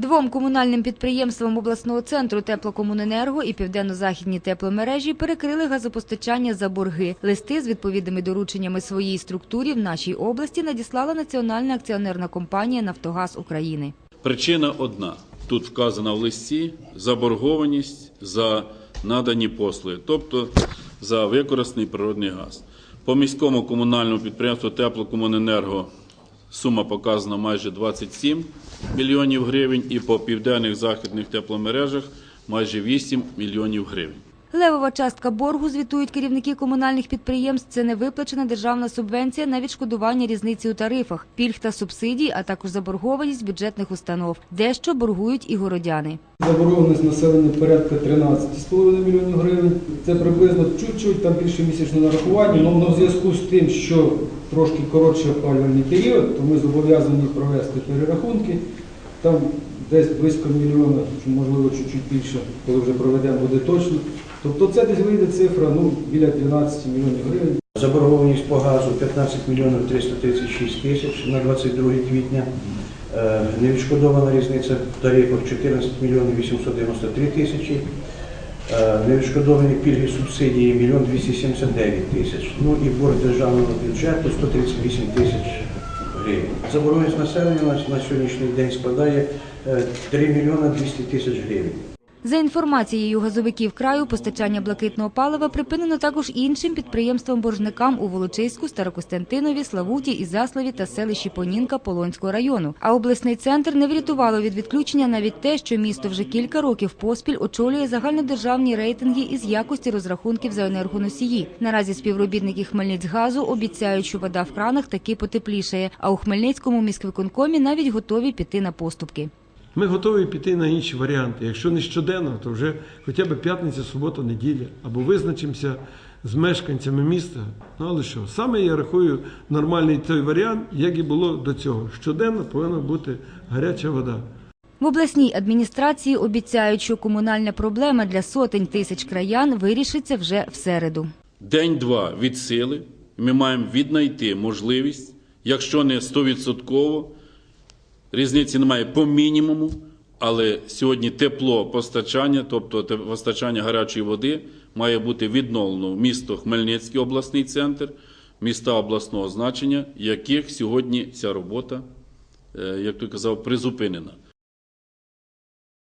Двом комунальним підприємствам обласного центру теплокомуненерго і південно-західні тепломережі перекрили газопостачання за борги. Листи з відповідними дорученнями своїй структурі в нашій області надіслала Національна акціонерна компанія Нафтогаз України. Причина одна. Тут вказана в листі заборгованість за надані послуги, тобто за використаний природний газ. По міському комунальному підприємству Теплокомуненерго сума показана майже 27 мільйонів гривень і по південних західних тепломережах майже 8 мільйонів гривень. Левова частка боргу, звітують керівники комунальних підприємств, це невиплачена державна субвенція на відшкодування різниці у тарифах, пільг та субсидій, а також заборгованість бюджетних установ. Дещо боргують і городяни. Заборгованість населення порядка 13,5 мільйонів гривень. Це приблизно чуть-чуть там більше місячне нарахування. Але в зв'язку з тим, що трошки коротший опалювальний період, то ми зобов'язані провести перерахунки. Там десь близько мільйона, можливо чуть-чуть більше, коли вже проведемо, буде точно. Тобто це десь вийде цифра ну, біля 12 мільйонів гривень. Заборгованість по газу 15 мільйонів 336 тисяч на 22 квітня. Е, Невідшкодована різниця в тарифах 14 мільйонів 893 тисячі. Е, Невідшкодовані пільги субсидії 1 мільйон 279 тисяч. Ну і борг державного бюджету 138 тисяч гривень. Заборгованість населення на- сьогоднішній день складає е, 3 мільйони 200 тисяч гривень. За інформацією газовиків краю, постачання блакитного палива припинено також іншим підприємствам-боржникам у Волочиську, Старокостянтинові, Славуті, Ізаславі та селищі Понінка Полонського району. А обласний центр не врятувало від відключення навіть те, що місто вже кілька років поспіль очолює загальнодержавні рейтинги із якості розрахунків за енергоносії. Наразі співробітники Хмельницькгазу обіцяють, що вода в кранах таки потеплішає, а у Хмельницькому міськвиконкомі навіть готові піти на поступки. Ми готові піти на інші варіанти. Якщо не щоденно, то вже хоча б п'ятниця, субота, неділя. Або визначимося з мешканцями міста. Ну але що, саме я рахую нормальний той варіант, як і було до цього. Щоденно повинна бути гаряча вода. В обласній адміністрації обіцяють, що комунальна проблема для сотень тисяч краян вирішиться вже в середу. День-два від сили. Ми маємо віднайти можливість, якщо не 100%, різниці немає по мінімуму, але сьогодні тепло постачання, тобто постачання гарячої води, має бути відновлено в місто Хмельницький обласний центр, міста обласного значення, яких сьогодні ця робота, е, як той казав, призупинена.